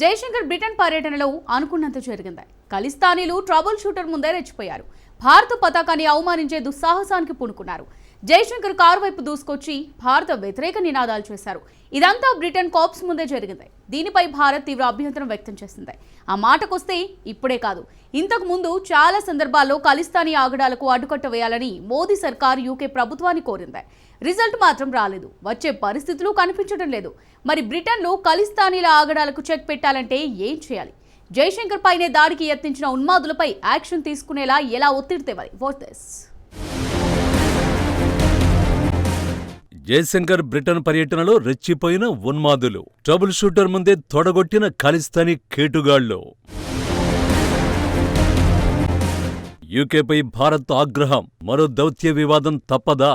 Jayashankar Britain పర్యటనలో అనుకున్నంత జరిగింది. ఖలిస్తానీలు ట్రబుల్ షూటర్ ముందే రెచ్చిపోయారు. భారత పతాకాన్ని అవమానించే దుస్సాహసానికి పూనుకున్నారు. జయశంకర్ కారు వైపు దూసుకొచ్చి భారత వ్యతిరేక నినాదాలు చేశారు. ఇదంతా బ్రిటన్ కాప్స్ ముందే జరిగింది. దీనిపై భారత్ తీవ్ర అభ్యంతరం వ్యక్తం చేసింది. ఆ మాటకొస్తే ఇప్పుడే కాదు. ఇంతకు ముందు చాలా సందర్భాల్లో ఖలిస్తానీ ఆగడాలకు అడ్డుకట్ట వేయాలని మోదీ సర్కార్ యూకే ప్రభుత్వాన్ని కోరింది. రిజల్ట్ మాత్రం రాలేదు. వచ్చే పరిస్థితులు కనిపించడం లేదు. మరి బ్రిటన్లో ఖలిస్తానీల ఆగడాలకు చెక్ పెట్టాలంటే ఏం చేయాలి? జైశంకర్ పైనే దాడికి యత్నించిన ఉన్మాదులపై యాక్షన్ తీసుకునేలా ఎలా ఒత్తిడి తేవాలి? What this? జయశంకర్ బ్రిటన్ పర్యటనలో రెచ్చిపోయిన ఉన్మాదులు. ట్రబుల్ షూటర్ ముందే తొడగొట్టిన ఖలిస్తానీ కేటుగాళ్ళు యూకేపై భారత్ ఆగ్రహం మరో దౌత్య వివాదం తప్పదా?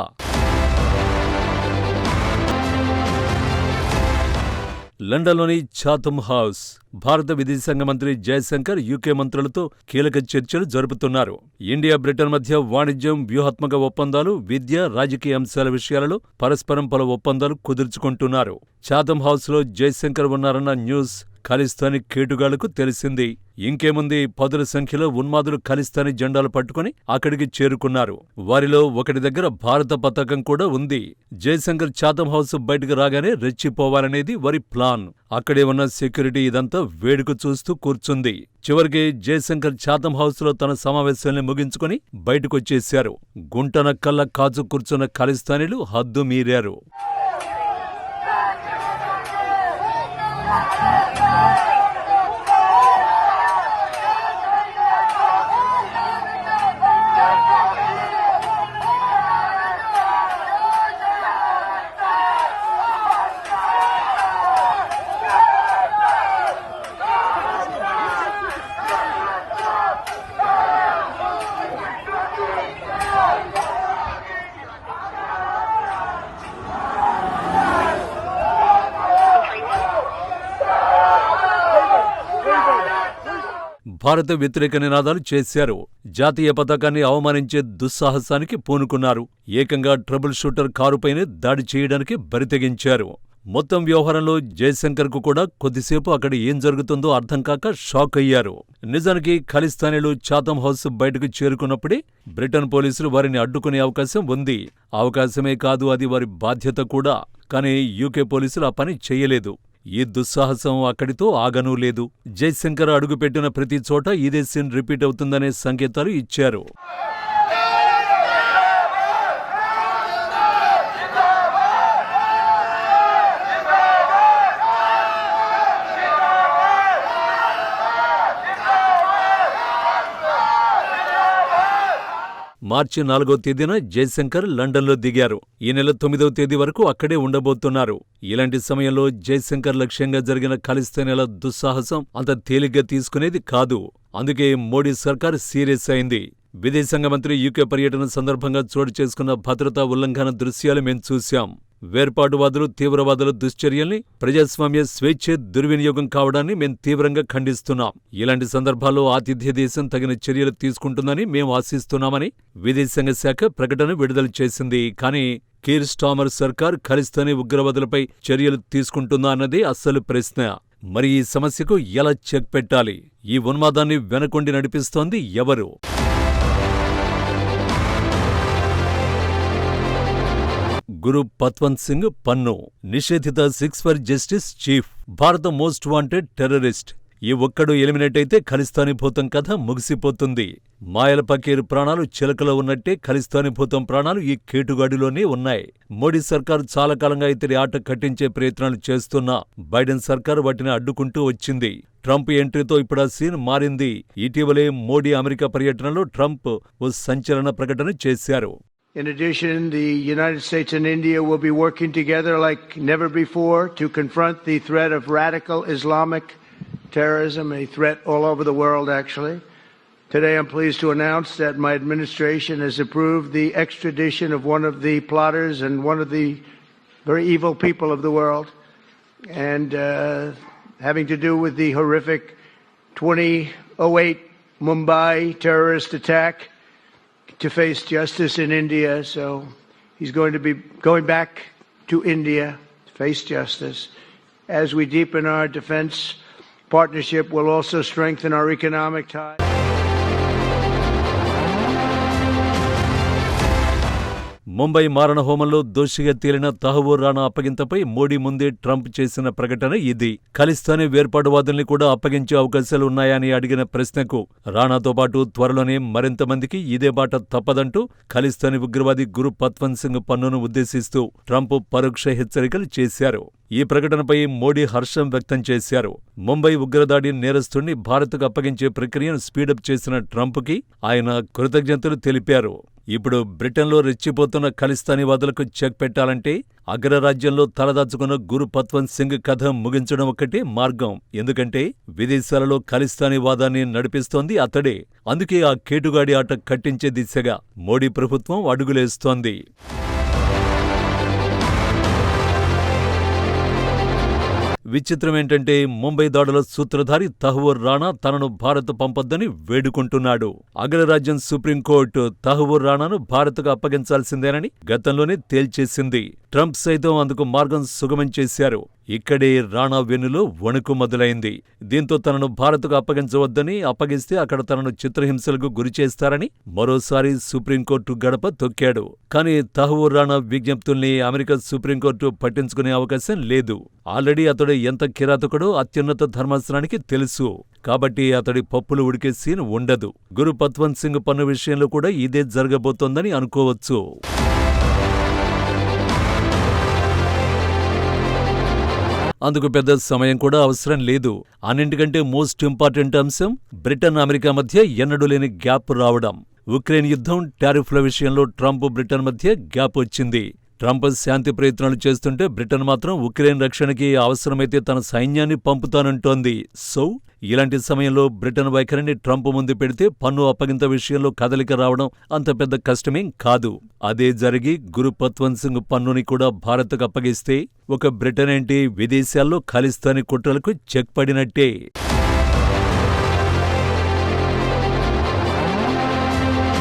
లండన్లోని ఛాతమ్ హౌస్ భారత విదేశాంగ మంత్రి జయశంకర్ యూకే మంత్రులతో కీలక చర్చలు జరుపుతున్నారు. ఇండియా బ్రిటన్ మధ్య వాణిజ్యం వ్యూహాత్మక ఒప్పందాలు విద్య రాజకీయ అంశాల విషయాలలో పరస్పరం పలు ఒప్పందాలు కుదుర్చుకుంటున్నారు. ఛాతమ్ హౌస్లో జయశంకర్ ఉన్నారన్న న్యూస్ ఖలిస్తానీ కేటుగాళ్ళకు తెలిసింది. ఇంకేముంది? పదుల సంఖ్యలో ఉన్మాదులు ఖలిస్తానీ జెండాలు పట్టుకుని అక్కడికి చేరుకున్నారు. వారిలో ఒకటి దగ్గర భారత పతాకం కూడా ఉంది. జయశంకర్ చాతం హౌస్ బయటకు రాగానే రెచ్చిపోవాలనేది వారి ప్లాన్. అక్కడే ఉన్న సెక్యూరిటీ ఇదంతా వేడుక చూస్తూ కూర్చుంది. చివరికి జయశంకర్ చాతం హౌస్లో తన సమావేశాన్ని ముగించుకుని బయటకొచ్చేశారు. గుంటనక్కల్లా కాచు కూర్చున్న ఖలిస్తానీలు హద్దు మీరారు. భారత వ్యతిరేక నినాదాలు చేశారు. జాతీయ పతాకాన్ని అవమానించే దుస్సాహసానికి పూనుకున్నారు. ఏకంగా ట్రబుల్ షూటర్ కారుపైనే దాడి చేయడానికి బరితెగించారు. మొత్తం వ్యవహారంలో జయశంకర్కు కూడా కొద్దిసేపు అక్కడ ఏం జరుగుతుందో అర్థం కాక షాక్ అయ్యారు. నిజానికి ఖలిస్తానీలు చాతం హౌస్ బయటకు చేరుకున్నప్పుడే బ్రిటన్ పోలీసులు వారిని అడ్డుకునే అవకాశం ఉంది. అవకాశమే కాదు అది వారి బాధ్యత కూడా. కానీ యూకే పోలీసులు ఆ పని చేయలేదు. ఈ దుస్సాహసం అక్కడితో ఆగనూ లేదు. జయశంకర్ అడుగుపెట్టిన ప్రతి చోట ఇదే సీన్ రిపీట్ అవుతుందనే సంకేతాలు ఇచ్చారు. మార్చి నాలుగో తేదీన జైశంకర్ లండన్లో దిగారు. ఈ నెల తొమ్మిదవ తేదీ వరకు అక్కడే ఉండబోతున్నారు. ఇలాంటి సమయంలో జైశంకర్ లక్ష్యంగా జరిగిన ఖలిస్తానీల దుస్సాహసం అంత తేలిగ్గా తీసుకునేది కాదు. అందుకే మోడీ సర్కార్ సీరియస్ అయింది. విదేశాంగ మంత్రి యూకే పర్యటన సందర్భంగా చోటు చేసుకున్న భద్రతా ఉల్లంఘన దృశ్యాలు మేం చూశాం. వేర్పాటువాదులు తీవ్రవాదుల దుశ్చర్యల్ని ప్రజాస్వామ్య స్వేచ్ఛ దుర్వినియోగం కావడాన్ని మేం తీవ్రంగా ఖండిస్తున్నాం. ఇలాంటి సందర్భాల్లో ఆతిథ్య దేశం తగిన చర్యలు తీసుకుంటుందని మేం ఆశిస్తున్నామని విదేశాంగ శాఖ ప్రకటన విడుదల చేసింది. కానీ కీర్ స్టామర్ సర్కార్ ఖలిస్తానీ ఉగ్రవాదులపై చర్యలు తీసుకుంటుందా అన్నదే అస్సలు ప్రశ్న. మరి ఈ సమస్యకు ఎలా చెక్ పెట్టాలి? ఈ ఉన్మాదాన్ని వెనకొండి నడిపిస్తోంది ఎవరు? గురు పత్వంత్ సింగ్ పన్ను నిషేధిత సిక్స్ ఫర్ జస్టిస్ చీఫ్ భారత మోస్ట్ వాంటెడ్ టెర్రరిస్ట్. ఈ ఒక్కడు ఎలిమినేట్ అయితే ఖలిస్తానిభూతం కథ ముగిసిపోతుంది. మాయల పకీర్ ప్రాణాలు చిలకలో ఉన్నట్టే ఖలిస్తానిభూతం ప్రాణాలు ఈ కేటుగాడిలోనే ఉన్నాయి. మోడీ సర్కారు చాలా కాలంగా ఇతడి ఆట కట్టించే ప్రయత్నాలు చేస్తున్నా బైడెన్ సర్కారు వాటిని అడ్డుకుంటూ వచ్చింది. ట్రంప్ ఎంట్రీతో ఇప్పుడు ఆ సీన్ మారింది. ఇటీవలే మోడీ అమెరికా పర్యటనలో ట్రంప్ ఓ సంచలన ప్రకటన చేశారు. In addition, the United States and India will be working together like never before to confront the threat of radical Islamic terrorism, a threat all over the world, actually. Today, I'm pleased to announce that my administration has approved the extradition of one of the plotters and one of the very evil people of the world, and uh, having to do with the horrific 2008 Mumbai terrorist attack to face justice in India. So he's going to be going back to India to face justice as we deepen our defense partnership we'll also strengthen our economic ties. Mumbai మారణహోమంలో దోషిగా తేలిన తహవూర్ రాణా అప్పగింతపై మోడీ ముందే Trump చేసిన ప్రకటన ఇది. ఖలిస్తానీ వేర్పాటువాదుల్ని కూడా అప్పగించే అవకాశాలు ఉన్నాయని అడిగిన ప్రశ్నకు రాణాతో పాటు త్వరలోనే మరింత మందికి ఇదే బాట తప్పదంటూ ఖలిస్తానీ ఉగ్రవాది గురు పత్వన్ సింగ్ పన్నును ఉద్దేశిస్తూ ట్రంప్ పరోక్ష హెచ్చరికలు చేశారు. ఈ ప్రకటనపై మోడీ హర్షం వ్యక్తం చేశారు. ముంబై ఉగ్రదాడి నేరస్తుణ్ణి భారత్కు అప్పగించే ప్రక్రియను స్పీడప్ చేసిన ట్రంప్కి ఆయన కృతజ్ఞతలు తెలిపారు. ఇప్పుడు బ్రిటన్లో రెచ్చిపోతున్న ఖలిస్తానీవాదులకు చెక్ పెట్టాలంటే అగ్రరాజ్యంలో తలదాచుకున్న గురు పత్వన్ సింగ్ కథ ముగించడం ఒక్కటే మార్గం. ఎందుకంటే విదేశాలలో ఖలిస్తానీవాదాన్ని నడిపిస్తోంది అతడే. అందుకే ఆ కేటుగాడి ఆట కట్టించే దిశగా మోడీ ప్రభుత్వం అడుగులేస్తోంది. విచిత్రమేంటంటే ముంబై దాడుల సూత్రధారి తహవూర్ రాణా తనను భారత్ పంపొద్దని వేడుకుంటున్నాడు. అగ్రరాజ్యం సుప్రీంకోర్టు తహవూర్ రాణాను భారత్కు అప్పగించాల్సిందేనని గతంలోనే తేల్చేసింది. ట్రంప్ సైతం అందుకు మార్గం సుగమం చేశారు. ఇక్కడే రాణా వెన్నులో వణుకు మొదలైంది. దీంతో తనను భారత్కు అప్పగించవద్దని అప్పగిస్తే అక్కడ తనను చిత్రహింసలకు గురిచేస్తారని మరోసారి సుప్రీంకోర్టు గడప తొక్కాడు. కానీ తహవూర్ రాణా విజ్ఞప్తుల్ని అమెరికా సుప్రీంకోర్టు పట్టించుకునే అవకాశం లేదు. ఆల్రెడీ అతడు ఎంత కిరాతకుడో అత్యున్నత ధర్మాసనానికి తెలుసు. కాబట్టి అతడి పప్పులు ఉడికే సీన్ ఉండదు. గురు పత్వంత్ సింగ్ పన్ను విషయంలో కూడా ఇదే జరగబోతోందని అనుకోవచ్చు. అందుకు పెద్ద సమయం కూడా అవసరం లేదు. అన్నింటికంటే మోస్ట్ ఇంపార్టెంట్ అంశం బ్రిటన్ అమెరికా మధ్య ఎన్నడూ లేని గ్యాప్ రావడం. ఉక్రెయిన్ యుద్ధం టారిఫ్ల విషయంలో ట్రంప్ బ్రిటన్ మధ్య గ్యాప్ వచ్చింది. ట్రంప్ శాంతి ప్రయత్నాలు చేస్తుంటే బ్రిటన్ మాత్రం ఉక్రెయిన్ రక్షణకి అవసరమైతే తన సైన్యాన్ని పంపుతానంటోంది. సో ఇలాంటి సమయంలో బ్రిటన్ వైఖరిని ట్రంప్ ముందు పెడితే పన్ను అప్పగింత విషయంలో కదలిక రావడం అంత పెద్ద కష్టమేం కాదు. అదే జరిగి గురు పత్వంత్ సింగ్ పన్నుని కూడా భారత్కు అప్పగిస్తే ఒక బ్రిటన్ ఏంటి విదేశాల్లో ఖలిస్తానీ కుట్రలకు చెక్ పడినట్టే.